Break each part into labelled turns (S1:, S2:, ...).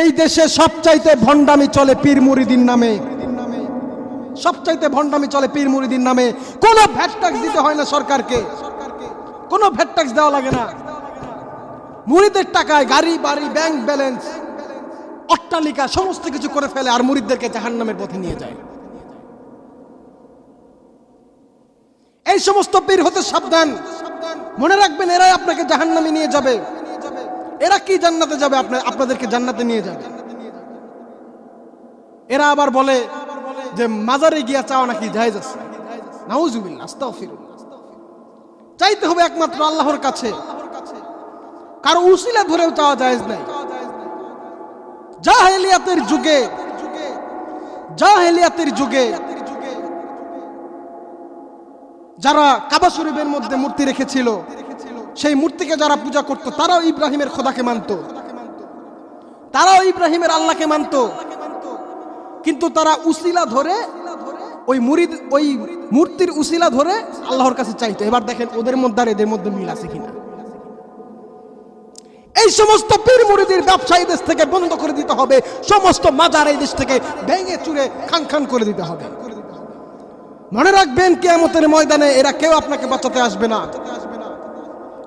S1: এই দেশে সবচাইতে ভণ্ডামি চলে পীর মুরিদিন নামে। সবচাইতে ভণ্ডামি চলে পীর মুরিদিন নামে। কোনো ভ্যাট ট্যাক্স দিতে হয় না সরকারকে। কোনো ভ্যাট ট্যাক্স দেওয়া লাগে না। মুরিদের টাকায় গাড়ি, বাড়ি, ব্যাংক ব্যালেন্স, অট্টালিকা, সমস্ত কিছু করে ফেলে আর মুরিদদেরকে জাহান্নামের পথে নিয়ে যায়। এই সমস্ত পীর হতে সাবধান। মনে রাখবেন এরাই আপনাকে জাহান্নামে নিয়ে যাবে। এরা কি জান্নাতে যাবে? আপনার আপনাদেরকে জান্নাতে নিয়ে যাবে। এরা আবার বলে যে, মাজারে গিয়া চাওয়া নাকি জায়েজ আছে। চাইতে হবে একমাত্র আল্লাহর কাছে। কারও ধরেও চাওয়া জায়েজ নাই। জাহেলিয়াতের যুগে জাহেলিয়াতের যুগে যারা কাবা শরীফের মধ্যে মূর্তি রেখেছিল সেই মূর্তিকে যারা পূজা করত, তারাও ইব্রাহিমের খোদাকে মানত। তারাও ইব্রাহিমের আল্লাহকে মানত। কিন্তু তারা উসিলা ধরে ওই মুরিদ, ওই মূর্তির উসিলা ধরে আল্লাহর কাছে চাইতো। এবার দেখেন ওদের মধ্যে আর এদের মধ্যে মিল আছে কিনা। এই সমস্ত পীর মুরিদির ব্যবসা এই দেশ থেকে বন্ধ করে দিতে হবে। সমস্ত মাজার এই দেশ থেকে ভেঙে চুরে খান খান করে দিতে হবে। মনে রাখবেন, কেয়ামতের ময়দানে এরা কেউ আপনাকে বাঁচাতে আসবে না।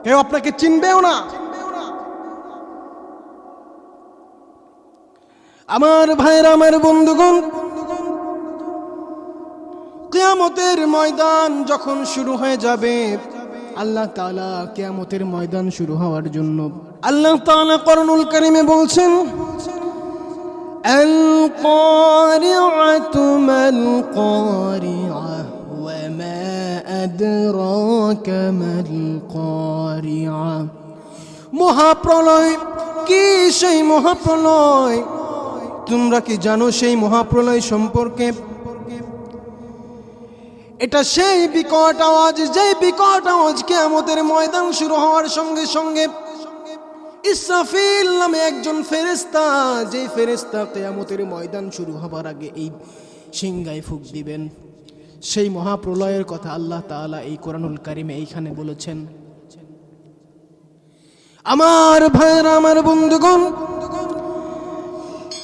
S1: কেউ আপনাকে চিনবেও না আমার ভাইরা আমার বন্ধুগণ কেয়ামতের ময়দান যখন শুরু হয়ে যাবে আল্লাহ তাআলা কেয়ামতের ময়দান শুরু হওয়ার জন্য আল্লাহ তাআলা করনুল কারিমে বলছেন القارعة ما القارعة وما أدراك ما القارعة মহাপ্রলয় কি সেই মহাপ্রলয় তোমরা কি জানো সেই মহাপ্রলয় সম্পর্কে এটা সেই বিকট আওয়াজ যেই বিকট আওয়াজকে আমাদের ময়দান শুরু হওয়ার সঙ্গে সঙ্গে ইসরাফিল নামে একজন ফেরেস্তা যে ফেরেস্তা কেয়ামতের ময়দান শুরু হবার আগে এই সিংগায় ফুক দিবেন সেই মহাপ্রলয়ের কথা আল্লাহ তাআলা এই কোরআনুল কারিমে এইখানে বলেছেন। আমার ভাইরা আমার বন্ধুগণ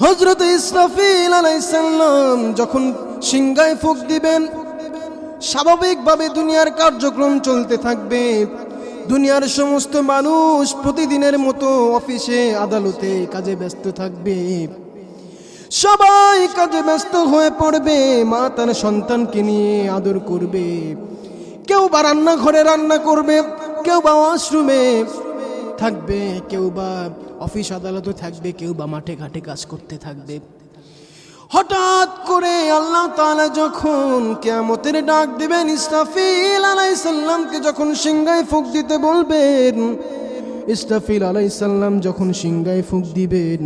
S1: হজরত ইসরাফিল আলাইসাল্লাম যখন সিংগায় ফুক দিবেন, স্বাভাবিকভাবে দুনিয়ার কার্যক্রম চলতে থাকবে। দুনিয়ার সমস্ত মানুষ প্রতিদিনের মতো অফিসে, আদালতে কাজে ব্যস্ত থাকবে। সবাই কাজে ব্যস্ত হয়ে পড়বে, মা তার সন্তানকে নিয়ে আদর করবে। কেউ বা রান্নাঘরে রান্না করবে, কেউ বা ওয়াশরুমে থাকবে, কেউ বা অফিস আদালতে থাকবে, কেউ বা মাঠে ঘাটে কাজ করতে থাকবে। হঠাৎ করে আল্লাহ তাআলা যখন কেয়ামতের ডাক দিবেন, ইসরাফিল আলাইসাল্লামকে যখন সিংগায় ফুক দিতে বলবেন, ইসরাফিল আলাইসাল্লাম যখন সিংগায় ফুক দিবেন